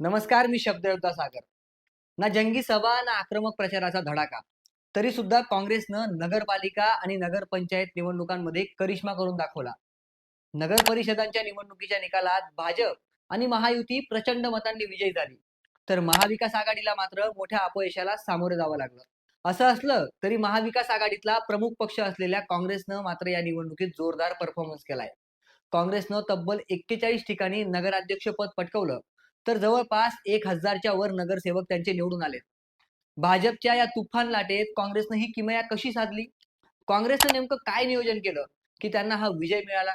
नमस्कार मी शब्दयोद्धा सागर. ना जंगी सभा ना आक्रमक प्रचाराचा धडाका. तरी सुद्धा काँग्रेसनं नगरपालिका आणि नगरपंचायत निवडणुकांमध्ये करिश्मा करून दाखवला. नगर परिषदांच्या निवडणुकीच्या निकालात भाजप आणि महायुती प्रचंड मतांनी विजयी झाली. तर महाविकास आघाडीला मात्र मोठ्या अपयशाला सामोरे जावं लागलं. असं असलं तरी महाविकास आघाडीतला प्रमुख पक्ष असलेल्या काँग्रेसनं मात्र या निवडणुकीत जोरदार परफॉर्मन्स केलाय. काँग्रेसनं तब्बल एक्केचाळीस ठिकाणी नगराध्यक्षपद पटकवलं. तर जवळपास एक हजारच्या वर नगरसेवक त्यांचे निवडून आले. भाजपच्या या तुफान लाटेत काँग्रेसनं ही किमया कशी साधली? काँग्रेसनं नेमकं काय नियोजन केलं? की त्यांना हा विजय मिळाला?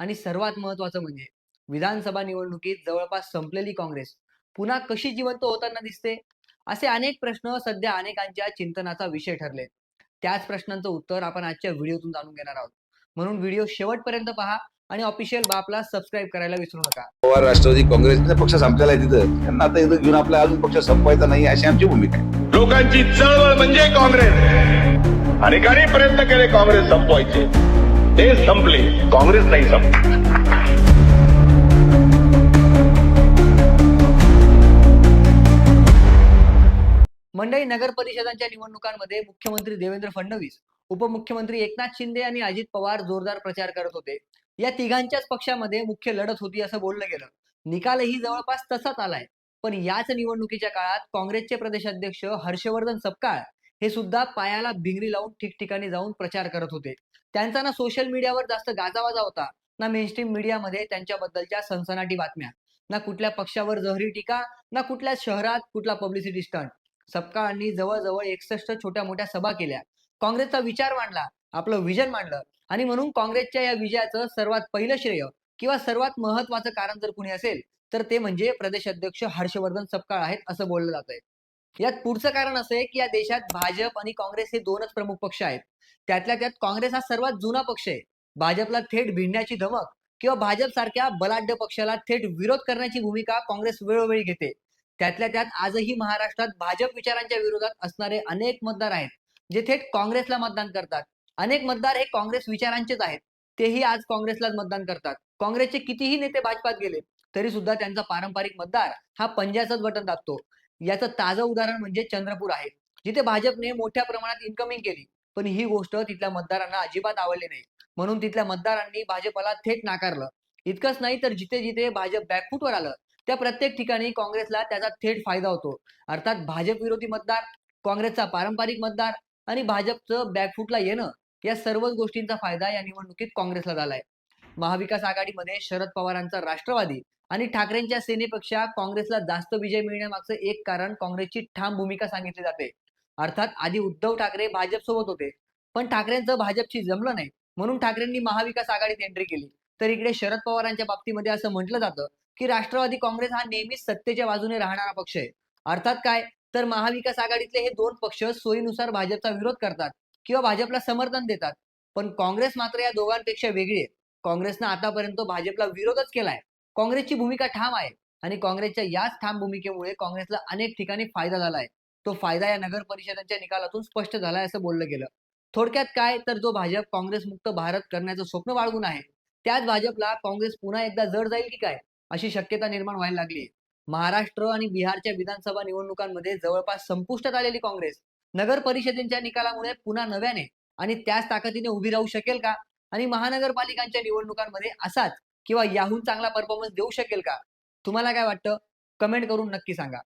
आणि सर्वात महत्वाचं म्हणजे विधानसभा निवडणुकीत जवळपास संपलेली काँग्रेस पुन्हा कशी जिवंत होताना दिसते? असे अनेक प्रश्न सध्या अनेकांच्या चिंतनाचा विषय ठरले. त्याच प्रश्नांचं उत्तर आपण आजच्या व्हिडिओतून जाणून घेणार आहोत. म्हणून व्हिडिओ शेवटपर्यंत पहा. आणि ऑफिशियल बापला सबस्क्राईब करायला विसरू नका. पवार राष्ट्रवादी काँग्रेसचा पक्ष संपलेला आहे तिथं. त्यांना आता इथं घेऊन आपला अजून पक्ष संपवायचा नाही अशी आमची भूमिका आहे. लोकांची चळवळ म्हणजे काँग्रेस. अनेकांनी प्रयत्न केले काँग्रेस संपवायचे. ते संपले. काँग्रेस नाही संपली मंडळी नगर परिषदांच्या निवडणुकांमध्ये मुख्यमंत्री देवेंद्र फडणवीस उपमुख्यमंत्री एकनाथ शिंदे आणि अजित पवार जोरदार प्रचार करत होते. या तिघांच्याच पक्षामध्ये मुख्य लढत होती असं बोललं गेलं. निकालही जवळपास तसाच आलाय. पण याच निवडणुकीच्या काळात काँग्रेसचे प्रदेशाध्यक्ष हर्षवर्धन सपकाळ हे सुद्धा पायाला भिंगरी लावून ठिकठिकाणी जाऊन प्रचार करत होते. त्यांचा ना सोशल मीडियावर जास्त गाजावाजा होता ना मेनस्ट्रीम मीडियामध्ये त्यांच्याबद्दलच्या सनसनाटी बातम्या ना कुठल्या पक्षावर जहरी टीका ना कुठल्या शहरात कुठला पब्लिसिटी स्टंट सपकाळांनी जवळजवळ एकसष्ट छोट्या मोठ्या सभा केल्या. काँग्रेसचा विचार मांडला आपलं विजन मांडलं. आणि म्हणून काँग्रेसच्या या विजयाचं सर्वात पहिलं श्रेय किंवा सर्वात महत्वाचं कारण जर कुणी असेल तर ते म्हणजे प्रदेश अध्यक्ष हर्षवर्धन सपकाळ आहेत असं बोललं जात आहे यात पुढचं कारण असं आहे की या देशात भाजप आणि काँग्रेस हे दोनच प्रमुख पक्ष आहेत. त्यातल्या त्यात काँग्रेस हा सर्वात जुना पक्ष आहे. भाजपला थेट भिडण्याची धमक किंवा भाजप सारख्या बलाढ्य पक्षाला थेट विरोध करण्याची भूमिका काँग्रेस वेळोवेळी घेते. त्यातल्या त्यात आजही महाराष्ट्रात भाजप विचारांच्या विरोधात असणारे अनेक मतदार आहेत जे थेट काँग्रेसला मतदान करतात. अनेक मतदार हे काँग्रेस विचारांचेच आहेत. तेही आज काँग्रेसलाच मतदान करतात. काँग्रेसचे कितीही नेते भाजपात गेले तरी सुद्धा त्यांचा पारंपरिक मतदार हा पंजाचंच बटन दाबतो. याचं ताजं उदाहरण म्हणजे चंद्रपूर आहे. जिथे भाजपने मोठ्या प्रमाणात इन्कमिंग केली पण ही गोष्ट तिथल्या मतदारांना अजिबात आवडली नाही. म्हणून तिथल्या मतदारांनी भाजपला थेट नाकारलं. इतकंच नाही तर जिथे जिथे भाजप बॅकफूटवर आलं त्या प्रत्येक ठिकाणी काँग्रेसला त्याचा थेट फायदा होतो. अर्थात भाजप विरोधी मतदार काँग्रेसचा पारंपरिक मतदार आणि भाजपचं बॅकफुटला येणं या सर्वच गोष्टींचा फायदा या निवडणुकीत काँग्रेसला झालाय. महाविकास आघाडीमध्ये शरद पवारांचा राष्ट्रवादी आणि ठाकरेंच्या सेनेपेक्षा काँग्रेसला जास्त विजय मिळण्यामागचं एक कारण काँग्रेसची ठाम भूमिका सांगितली जाते. अर्थात आधी उद्धव ठाकरे भाजप सोबत होते पण ठाकरेंचं भाजपशी जमलं नाही म्हणून ठाकरेंनी महाविकास आघाडीत एंट्री केली. तर इकडे शरद पवारांच्या बाबतीमध्ये असं म्हटलं जातं की राष्ट्रवादी काँग्रेस हा नेहमीच सत्तेच्या बाजूने राहणारा पक्ष आहे. अर्थात काय? तर महाविकास आघाडीतले हे दोन पक्ष सोयीनुसार भाजपचा विरोध करतात. किंवा भाजपला समर्थन देतात. पण काँग्रेस मात्र या दोघांपेक्षा वेगळी आहे. काँग्रेसनं आतापर्यंत भाजपला विरोधच केलाय. काँग्रेसची भूमिका ठाम आहे आणि काँग्रेसच्या याच ठाम भूमिकेमुळे काँग्रेसला अनेक ठिकाणी फायदा झालाय तो फायदा या नगर परिषदांच्या निकालातून स्पष्ट झालाय असं बोललं गेलं. थोडक्यात काय तर जो भाजप काँग्रेस मुक्त भारत करण्याचं स्वप्न बाळगून आहे त्याच भाजपला काँग्रेस पुन्हा एकदा जड जाईल की काय अशी शक्यता निर्माण व्हायला लागली महाराष्ट्र आणि बिहारच्या विधानसभा निवडणुकांमध्ये जवळपास संपुष्टात आलेली काँग्रेस नगर परिषदेच्या निकालामुळे पुन्हा नव्याने आणि त्याच ताकदीने उभी राहू शकेल का? आणि महानगरपालिकांच्या निवडणुकांमध्ये असाच किंवा याहून चांगला परफॉर्मन्स देऊ शकेल का? तुम्हाला काय वाटतं? कमेंट करून नक्की सांगा.